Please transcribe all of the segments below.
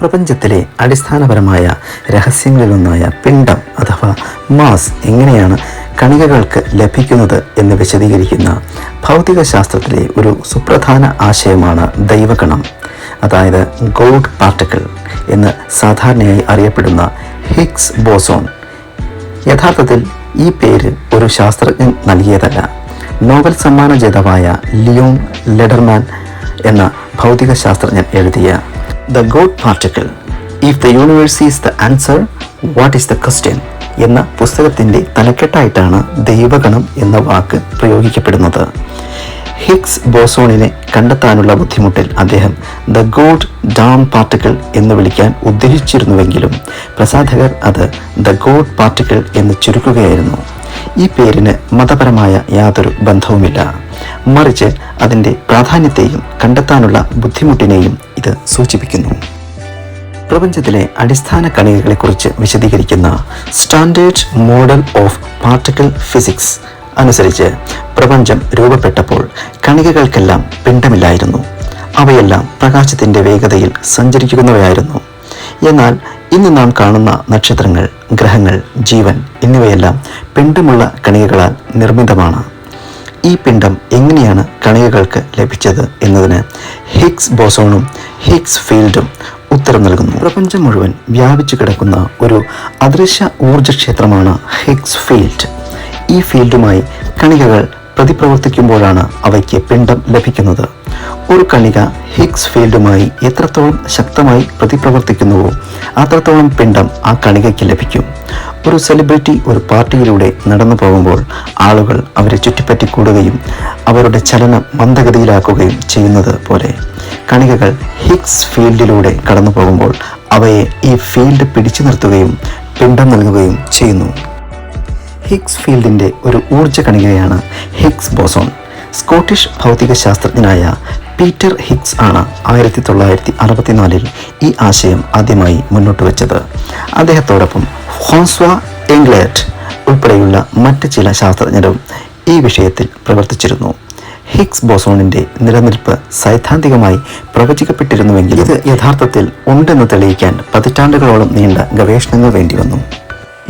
പ്രപഞ്ചത്തിലെ അടിസ്ഥാനപരമായ രഹസ്യങ്ങളിലൊന്നായ പിണ്ഡം അഥവാ മാസ് എങ്ങനെയാണ് കണികകൾക്ക് ലഭിക്കുന്നത് എന്ന് വിശദീകരിക്കുന്ന ഭൗതിക ശാസ്ത്രത്തിലെ ഒരു സുപ്രധാന ആശയമാണ് ദൈവഗണം. അതായത് ഗോഡ് പാർട്ടിക്കിൾ എന്ന് സാധാരണയായി അറിയപ്പെടുന്ന ഹിക്സ് ബോസോൺ. യഥാർത്ഥത്തിൽ ഈ പേര് ഒരു ശാസ്ത്രജ്ഞൻ നൽകിയതല്ല. നോബൽ സമ്മാന ജേതാവായ ലിയോൺ ലെഡർമാൻ എന്ന ഭൗതിക ശാസ്ത്രജ്ഞൻ എഴുതിയ the God particle if the universe is the answer what is the question എന്ന പുസ്തകത്തിന്റെ തലക്കെട്ടായിട്ടാണ് ദൈവഗണം എന്ന വാക്ക് പ്രയോഗിക്കപ്പെടുന്നത്. ഹിക്സ് ബോസോണിനെ കണ്ടെത്താനുള്ള ബുദ്ധിമുട്ടിൽ അദ്ദേഹം ദ ഗോഡ് ഡാം പാർട്ടിക്കിൾ എന്ന് വിളിക്കാൻ ഉദ്ദേശിച്ചിരുന്നുവെങ്കിലും പ്രസാധകർ അത് ദ ഗോഡ് പാർട്ടിക്കിൾ എന്ന് ചുരുക്കുകയായിരുന്നു. ഈ പേരിന് മതപരമായ യാതൊരു ബന്ധവുമില്ല. മറിച്ച് അതിന്റെ പ്രാധാന്യത്തെയും കണ്ടെത്താനുള്ള ബുദ്ധിമുട്ടിനെയും ഇത് സൂചിപ്പിക്കുന്നു. പ്രപഞ്ചത്തിലെ അടിസ്ഥാന കണികകളെക്കുറിച്ച് വിശദീകരിക്കുന്ന standard model of particle physics അനുസരിച്ച് പ്രപഞ്ചം രൂപപ്പെട്ടപ്പോൾ കണികകൾക്കെല്ലാം പിണ്ടമില്ലായിരുന്നു അവയെല്ലാം പ്രകാശത്തിന്റെ വേഗതയിൽ സഞ്ചരിക്കുന്നവയായിരുന്നു എന്നാൽ ഇന്ന് നാം കാണുന്ന നക്ഷത്രങ്ങൾ ഗ്രഹങ്ങൾ ജീവൻ എന്നിവയെല്ലാം പിണ്ടമുള്ള കണികകളാൽ നിർമ്മിതമാണ്. ഈ പിണ്ഡം എങ്ങനെയാണ് കണികകൾക്ക് ലഭിച്ചത് എന്നതിന് ഹിഗ്സ് ബോസോണും ഹിഗ്സ് ഫീൽഡും ഉത്തരം നൽകുന്നു. പ്രപഞ്ചം മുഴുവൻ വ്യാപിച്ചു കിടക്കുന്ന ഒരു അദൃശ്യ ഊർജക്ഷേത്രമാണ് ഹിഗ്സ് ഫീൽഡ്. ഈ ഫീൽഡുമായി കണികകൾ പ്രതിപ്രവർത്തിക്കുമ്പോഴാണ് അവയ്ക്ക് പിണ്ഡം ലഭിക്കുന്നത്. ഒരു കണിക ഹിഗ്സ് ഫീൽഡുമായി എത്രത്തോളം ശക്തമായി പ്രതിപ്രവർത്തിക്കുന്നുവോ അത്രത്തോളം പിണ്ഡം ആ കണികയ്ക്ക് ലഭിക്കും. ഒരു സെലിബ്രിറ്റി ഒരു പാർട്ടിയിലൂടെ നടന്നു പോകുമ്പോൾ ആളുകൾ അവരെ ചുറ്റിപ്പറ്റി കൂടുകയും അവരുടെ ചലനം മന്ദഗതിയിലാക്കുകയും ചെയ്യുന്നത് പോലെ. കണികകൾ ഹിക്സ് ഫീൽഡിലൂടെ കടന്നു പോകുമ്പോൾ അവയെ ഈ ഫീൽഡ് പിടിച്ചു നിർത്തുകയും പിണ്ടം നൽകുകയും ചെയ്യുന്നു. ഹിക്സ് ഫീൽഡിന്റെ ഒരു ഊർജ കണികയാണ് ഹിക്സ് ബോസോൺ സ്കോട്ടിഷ് ഭൗതിക ശാസ്ത്രജ്ഞനായ പീറ്റർ ഹിക്സ് ആണ് ആയിരത്തി തൊള്ളായിരത്തി അറുപത്തിനാലിൽ ഈ ആശയം ആദ്യമായി മുന്നോട്ട് വെച്ചത്. അദ്ദേഹത്തോടൊപ്പം ഹോൺസ്വ എംഗ്ലേറ്റ് ഉൾപ്പെടെയുള്ള മറ്റ് ചില ശാസ്ത്രജ്ഞരും ഈ വിഷയത്തിൽ പ്രവർത്തിച്ചിരുന്നു. ഹിക്സ് ബോസോണിന്റെ നിലനിൽപ്പ് സൈദ്ധാന്തികമായി പ്രവചിക്കപ്പെട്ടിരുന്നുവെങ്കിൽ ഇത് യഥാർത്ഥത്തിൽ ഉണ്ടെന്ന് തെളിയിക്കാൻ പതിറ്റാണ്ടുകളോളം നീണ്ട ഗവേഷണങ്ങൾ വേണ്ടിവന്നു.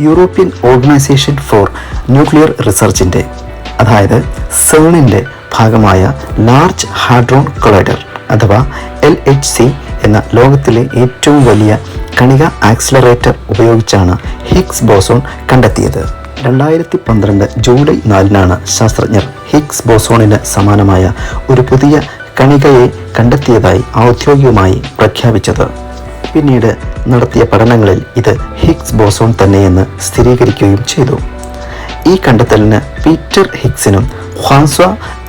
യൂറോപ്യൻ ഓർഗനൈസേഷൻ ഫോർ ന്യൂക്ലിയർ റിസർച്ചിന്റെ അതായത് സേണിന്റെ ഭാഗമായ ലാർജ് ഹാഡ്രോൺ കൊളൈഡർ അഥവാ എൽ എച്ച് സി എന്ന ലോകത്തിലെ ഏറ്റവും വലിയ കണിക ആക്സിലറേറ്റർ ഉപയോഗിച്ചാണ് ഹിഗ്സ് ബോസോൺ കണ്ടെത്തിയത്. രണ്ടായിരത്തി പന്ത്രണ്ട് ജൂലൈ നാലിനാണ് ശാസ്ത്രജ്ഞർ ഹിഗ്സ് ബോസോണിന് സമാനമായ ഒരു പുതിയ കണികയെ കണ്ടെത്തിയതായി ഔദ്യോഗികമായി പ്രഖ്യാപിച്ചത്. പിന്നീട് നടത്തിയ പഠനങ്ങളിൽ ഇത് ഹിഗ്സ് ബോസോൺ തന്നെയെന്ന് സ്ഥിരീകരിക്കുകയും ചെയ്തു. ഈ കണ്ടെത്തലിന് പീറ്റർ ഹിഗ്സിനും ഹാൻസ്വ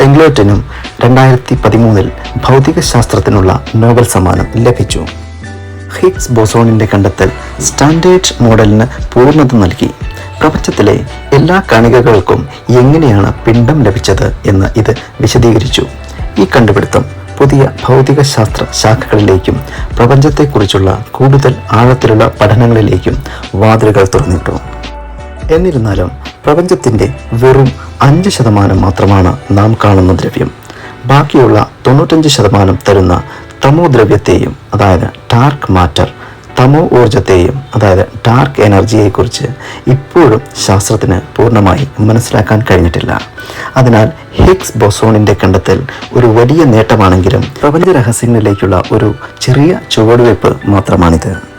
എംഗ്ലോറ്റിനും രണ്ടായിരത്തി പതിമൂന്നിൽ ഭൗതികശാസ്ത്രത്തിനുള്ള നോബൽ സമ്മാനം ലഭിച്ചു. ഹിഗ്സ് ബോസോണിന്റെ കണ്ടെത്തൽ സ്റ്റാൻഡേർഡ് മോഡലിന് പൂർണത നൽകി. പ്രപഞ്ചത്തിലെ എല്ലാ കണികകൾക്കും എങ്ങനെയാണ് പിണ്ഡം ലഭിച്ചത് എന്ന് ഇത് വിശദീകരിച്ചു. ഈ കണ്ടുപിടുത്തം പുതിയ ഭൗതിക ശാസ്ത്ര ശാഖകളിലേക്കും പ്രപഞ്ചത്തെക്കുറിച്ചുള്ള കൂടുതൽ ആഴത്തിലുള്ള പഠനങ്ങളിലേക്കും വാതിലുകൾ തുറന്നിട്ടു. എന്നിരുന്നാലും പ്രപഞ്ചത്തിന്റെ വെറും അഞ്ച് ശതമാനം മാത്രമാണ് നാം കാണുന്ന ദ്രവ്യം. ബാക്കിയുള്ള തൊണ്ണൂറ്റഞ്ച് ശതമാനം തരുന്ന തമോ ദ്രവ്യത്തെയും അതായത് ഡാർക്ക് മാറ്റർ തമോ ഊർജത്തെയും അതായത് ഡാർക്ക് എനർജിയെക്കുറിച്ച് ഇപ്പോഴും ശാസ്ത്രത്തിന് പൂർണമായി മനസ്സിലാക്കാൻ കഴിഞ്ഞിട്ടില്ല. അതിനാൽ ഹിഗ്സ് ബൊസോണിന്റെ കണ്ടെത്തൽ ഒരു വലിയ നേട്ടമാണെങ്കിലും പ്രപഞ്ച രഹസ്യങ്ങളിലേക്കുള്ള ഒരു ചെറിയ ചുവടുവയ്പ് മാത്രമാണിത്.